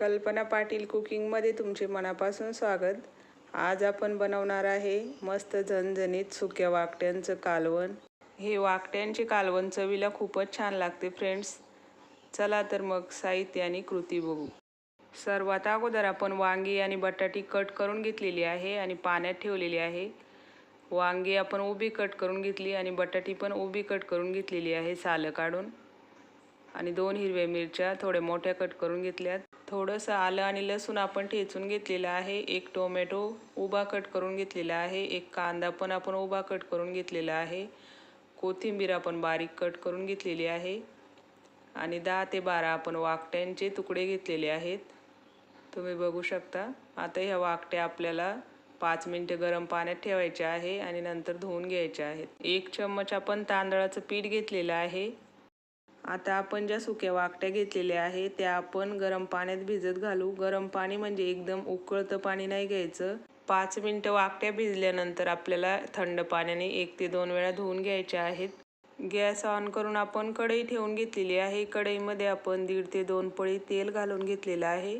कल्पना पाटील कुकिंगमध्ये तुमचे मनापासून स्वागत. आज आपण बनवणार आहे मस्त झणझणीत सुक्या वाकट्यांचं कालवण. हे वाकट्यांचे कालवण चवीला खूपच छान लागते फ्रेंड्स चला तर मग साहित्य आणि कृती बघू. सर्वात अगोदर आपण वांगी आणि बटाटी कट करून घेतलेली आहे आणि पाण्यात ठेवलेली आहे. वांगी आपण उभी कट करून घेतली आणि बटाटी पण उभी कट करून घेतलेली आहे सालं काढून. आणि दोन हिरव्या मिरच्या थोड्या मोठ्या कट करून घेतल्यात. थोडंसं आलं आणि लसूण आपण ठेचून घेतलेलं आहे. एक टोमॅटो उभा कट करून घेतलेला आहे. एक कांदा पण आपण उभा कट करून घेतलेला आहे. कोथिंबीर आपण बारीक कट करून घेतलेली आहे. आणि दहा ते बारा आपण वाकट्यांचे तुकडे घेतलेले आहेत. तुम्ही बघू शकता. आता ह्या वाकट्या आपल्याला पाच मिनटं गरम पाण्यात ठेवायचे आहे आणि नंतर धुवून घ्यायचे आहेत. एक चम्मच आपण तांदळाचं पीठ घेतलेलं आहे. आता आपण ज्या सुक्या वाकट्या घेतलेल्या आहे त्या आपण गरम पाण्यात भिजत घालू. गरम पाणी म्हणजे एकदम उकळतं पाणी नाही घ्यायचं. पाच मिनटं वाकट्या भिजल्यानंतर आपल्याला थंड पाण्याने एक ते दोन वेळा धुवून घ्यायच्या आहेत. गॅस ऑन करून आपण कढई ठेवून घेतलेली आहे. कढईमध्ये आपण दीड ते दोन पळी तेल घालून घेतलेलं आहे.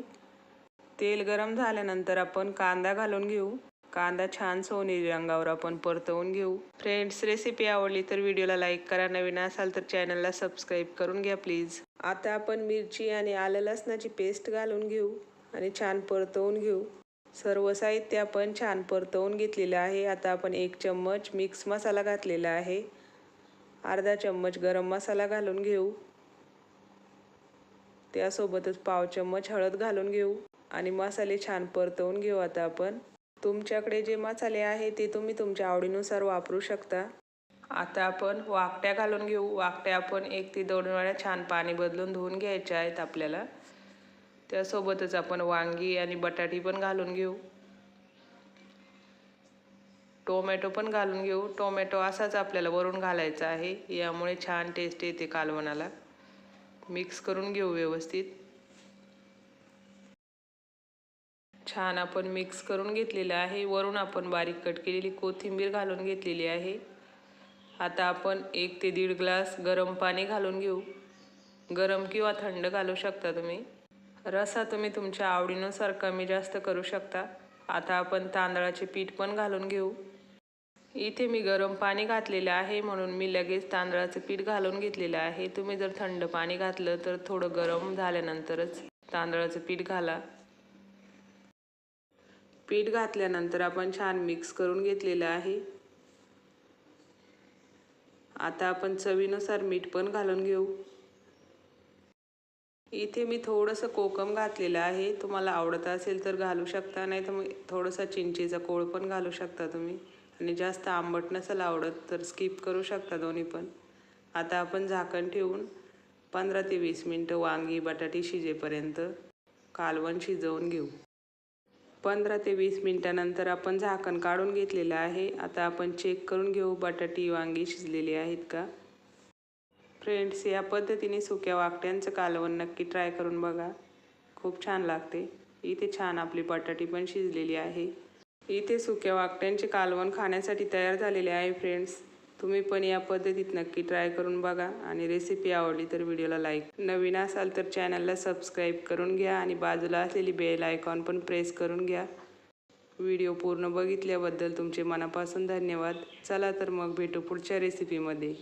तेल गरम झाल्यानंतर आपण कांदा घालून घेऊ. कांदा छान सोनेरी रंगावर आपण परतवून घेऊ. फ्रेंड्स रेसिपी आवडली तर व्हिडिओला लाईक करा. नवीन असाल तर चॅनलला सबस्क्राईब करून घ्या प्लीज आता आपण मिरची आणि आलं लसणाची पेस्ट घालून घेऊ आणि छान परतवून घेऊ. सर्व साहित्य आपण छान परतवून घेतलेलं आहे. आता आपण एक चम्मच मिक्स मसाला घातलेला आहे. अर्धा चम्मच गरम मसाला घालून घेऊ. त्यासोबतच पाव चम्मच हळद घालून घेऊ. आणि मसाले छान परतवून घेऊ आता आपण. तुमच्याकडे जे मसाले आहे ते तुम्ही तुमच्या आवडीनुसार वापरू शकता. आता आपण वाकट्या घालून घेऊ. वाकट्या आपण एक ते दोन वेळा छान पाणी बदलून धुवून घ्यायच्या आहेत आपल्याला. त्यासोबतच आपण वांगी आणि बटाटी पण घालून घेऊ. टोमॅटो पण घालून घेऊ. टोमॅटो असाच आपल्याला वरून घालायचा आहे. यामुळे छान टेस्ट येते कालवणाला. मिक्स करून घेऊ व्यवस्थित. छान आपण मिक्स करून घेतलेलं आहे. वरून आपण बारीक कट केलेली कोथिंबीर घालून घेतलेली आहे. आता आपण एक ते दीड ग्लास गरम पाणी घालून घेऊ. गरम किंवा थंड घालू शकता तुम्ही. रसा तुम्ही तुमच्या आवडीनुसार कमी जास्त करू शकता. आता आपण तांदळाचे पीठ पण घालून घेऊ. इथे मी गरम पाणी घातलेलं आहे म्हणून मी लगेच तांदळाचं पीठ घालून घेतलेलं आहे. तुम्ही जर थंड पाणी घातलं तर थोडं गरम झाल्यानंतरच तांदळाचं पीठ घाला. पीठ घातल्यानंतर आपण छान मिक्स करून घेतलेलं आहे. आता आपण चवीनुसार मीठ पण घालून घेऊ. इथे मी थोडंसं कोकम घातलेलं आहे. तुम्हाला आवडत असेल तर घालू शकता नाही तर मग थोडंसं चिंचेचा कोळ पण घालू शकता तुम्ही. आणि जास्त आंबट नसेल आवडत तर स्किप करू शकता दोन्ही पण. आता आपण झाकण ठेवून पंधरा ते वीस मिनटं वांगी बटाटी शिजेपर्यंत कालवण शिजवून घेऊ. पंधरा ते वीस मिनटानंतर आपण झाकण काढून घेतलेलं आहे. आता आपण चेक करून घेऊ बटाटी वांगी शिजलेली आहेत का? फ्रेंड्स या पद्धतीने सुक्या वाकट्यांचं कालवण नक्की ट्राय करून बघा. खूप छान लागते. इथे छान आपली बटाटी पण शिजलेली आहे. इथे सुक्या वाकट्यांचे कालवण खाण्यासाठी तयार झालेले आहे फ्रेंड्स तुम्ही पण या पद्धतीत नक्की ट्राय करून बघा आणि रेसिपी आवडली तर व्हिडिओला लाईक नवीन असाल तर चॅनलला सबस्क्राईब करून घ्या आणि बाजूला असलेली बेल आयकॉन पण प्रेस करून घ्या. व्हिडिओ पूर्ण बघितल्याबद्दल तुमचे मनापासून धन्यवाद. चला तर मग भेटू पुढच्या रेसिपीमध्ये